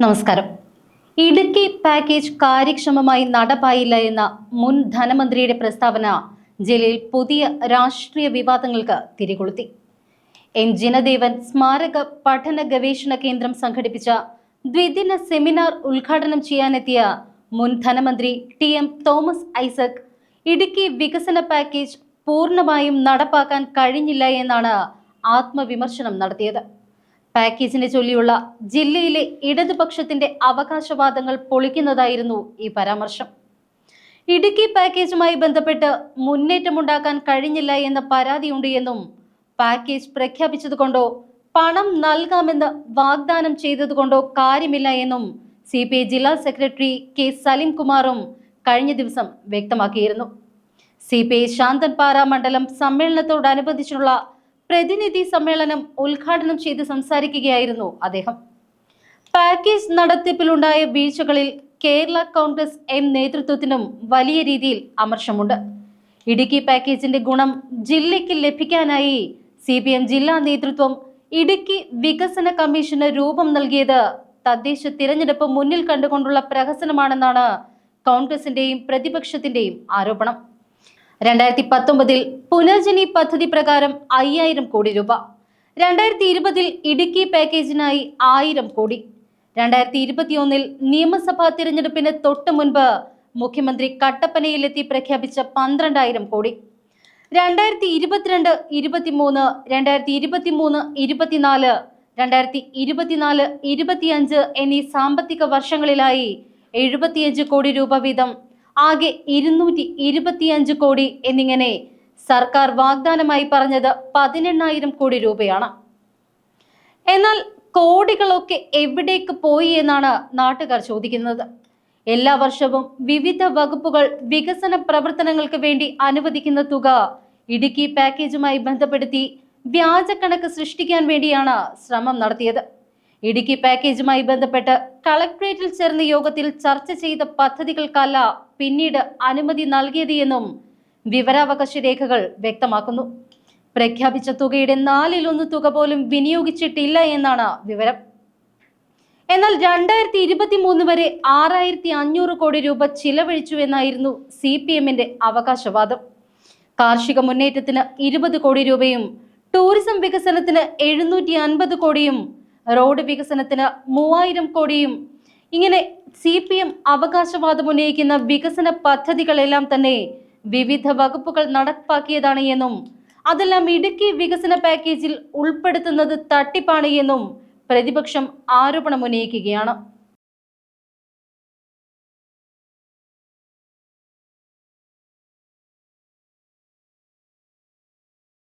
നമസ്കാരം. ഇടുക്കി പാക്കേജ് കാര്യക്ഷമമായി നടപ്പായില്ല എന്ന മുൻ ധനമന്ത്രിയുടെ പ്രസ്താവന ജില്ലയിൽ പുതിയ രാഷ്ട്രീയ വിവാദങ്ങൾക്ക് തിരികൊളുത്തി. എൻ ജിനദേവൻ സ്മാരക പഠന ഗവേഷണ കേന്ദ്രം സംഘടിപ്പിച്ച ദ്വിദിന സെമിനാർ ഉദ്ഘാടനം ചെയ്യാനെത്തിയ മുൻ ധനമന്ത്രി ടി എം തോമസ് ഐസക് ഇടുക്കി വികസന പാക്കേജ് പൂർണമായും നടപ്പാക്കാൻ കഴിഞ്ഞില്ല എന്നാണ് ആത്മവിമർശനം നടത്തിയത്. പാക്കേജിനെ ചൊല്ലിയുള്ള ജില്ലയിലെ ഇടതുപക്ഷത്തിന്റെ അവകാശവാദങ്ങൾ പൊളിക്കുന്നതായിരുന്നു ഈ പരാമർശം. ഇടുക്കി പാക്കേജുമായി ബന്ധപ്പെട്ട് മുന്നേറ്റമുണ്ടാക്കാൻ കഴിഞ്ഞില്ല എന്ന പരാതിയുണ്ട് എന്നും പാക്കേജ് പ്രഖ്യാപിച്ചതുകൊണ്ടോ പണം നൽകാമെന്ന് വാഗ്ദാനം ചെയ്തതുകൊണ്ടോ കാര്യമില്ല എന്നും സി പി ഐ ജില്ലാ സെക്രട്ടറി കെ സലീംകുമാറും കഴിഞ്ഞ ദിവസം വ്യക്തമാക്കിയിരുന്നു. സി പി ഐ ശാന്തൻപാറ മണ്ഡലം സമ്മേളനത്തോടനുബന്ധിച്ചുള്ള പ്രതിനിധി സമ്മേളനം ഉദ്ഘാടനം ചെയ്ത് സംസാരിക്കുകയായിരുന്നു അദ്ദേഹം. പാക്കേജ് നടത്തിപ്പിലുണ്ടായ വീഴ്ചകളിൽ കേരള കോൺഗ്രസ് എം നേതൃത്വത്തിനും വലിയ രീതിയിൽ അമർഷമുണ്ട്. ഇടുക്കി പാക്കേജിന്റെ ഗുണം ജില്ലയ്ക്ക് ലഭിക്കാനായി സി ജില്ലാ നേതൃത്വം ഇടുക്കി വികസന കമ്മീഷന് രൂപം നൽകിയത് തദ്ദേശ തിരഞ്ഞെടുപ്പ് മുന്നിൽ കണ്ടുകൊണ്ടുള്ള പ്രഹസനമാണെന്നാണ് കോൺഗ്രസിന്റെയും പ്രതിപക്ഷത്തിന്റെയും ആരോപണം. രണ്ടായിരത്തി പത്തൊമ്പതിൽ പുനർജനി പദ്ധതി പ്രകാരം അയ്യായിരം കോടി രൂപ. രണ്ടായിരത്തി ഇരുപതിൽ ഇടുക്കി പാക്കേജിനായി ആയിരം കോടി. രണ്ടായിരത്തി ഇരുപത്തിയൊന്നിൽ നിയമസഭാ തിരഞ്ഞെടുപ്പിന് തൊട്ടു മുൻപ് മുഖ്യമന്ത്രി കട്ടപ്പനയിലെത്തി പ്രഖ്യാപിച്ച പന്ത്രണ്ടായിരം കോടി. രണ്ടായിരത്തി ഇരുപത്തിരണ്ട് ഇരുപത്തിമൂന്ന് രണ്ടായിരത്തി ഇരുപത്തിമൂന്ന് ഇരുപത്തിനാല് രണ്ടായിരത്തി ഇരുപത്തിനാല് ഇരുപത്തിയഞ്ച് എന്നീ സാമ്പത്തിക വർഷങ്ങളിലായി എഴുപത്തിയഞ്ച് കോടി രൂപ വീതം. ആകെ ഇരുന്നൂറ്റി ഇരുപത്തിയഞ്ച് കോടി എന്നിങ്ങനെ സർക്കാർ വാഗ്ദാനമായി പറഞ്ഞത് പതിനെണ്ണായിരം കോടി രൂപയാണ്. എന്നാൽ കോടികളൊക്കെ എവിടേക്ക് പോയി എന്നാണ് നാട്ടുകാർ ചോദിക്കുന്നത്. എല്ലാ വർഷവും വിവിധ വകുപ്പുകൾ വികസന പ്രവർത്തനങ്ങൾക്ക് വേണ്ടി അനുവദിക്കുന്ന തുക ഇടുക്കി പാക്കേജുമായി ബന്ധപ്പെടുത്തി വ്യാജക്കണക്ക് സൃഷ്ടിക്കാൻ വേണ്ടിയാണ് ശ്രമം നടത്തിയത്. ഇടുക്കി പാക്കേജുമായി ബന്ധപ്പെട്ട് കളക്ട്രേറ്റിൽ ചേർന്ന യോഗത്തിൽ ചർച്ച ചെയ്ത പദ്ധതികൾക്കല്ല പിന്നീട് അനുമതി നൽകിയത് എന്നും വിവരാവകാശ രേഖകൾ വ്യക്തമാക്കുന്നു. പ്രഖ്യാപിച്ച തുകയുടെ നാലിലൊന്ന് തുക പോലും വിനിയോഗിച്ചിട്ടില്ല എന്നാണ് വിവരം. എന്നാൽ രണ്ടായിരത്തി ഇരുപത്തി മൂന്ന് വരെ ആറായിരത്തി അഞ്ഞൂറ് കോടി രൂപ ചിലവഴിച്ചു എന്നായിരുന്നു സി പി എമ്മിന്റെ അവകാശവാദം. കാർഷിക മുന്നേറ്റത്തിന് ഇരുപത് കോടി രൂപയും ടൂറിസം വികസനത്തിന് എഴുന്നൂറ്റി അൻപത് കോടിയും റോഡ് വികസനത്തിന് മൂവായിരം കോടിയും. ഇങ്ങനെ സി പി എം അവകാശവാദം ഉന്നയിക്കുന്ന വികസന പദ്ധതികളെല്ലാം തന്നെ വിവിധ വകുപ്പുകൾ നടപ്പാക്കിയതാണ് എന്നും അതെല്ലാം ഇടുക്കി വികസന പാക്കേജിൽ ഉൾപ്പെടുത്തുന്നത് തട്ടിപ്പാണ് എന്നും പ്രതിപക്ഷം ആരോപണം ഉന്നയിക്കുകയാണ്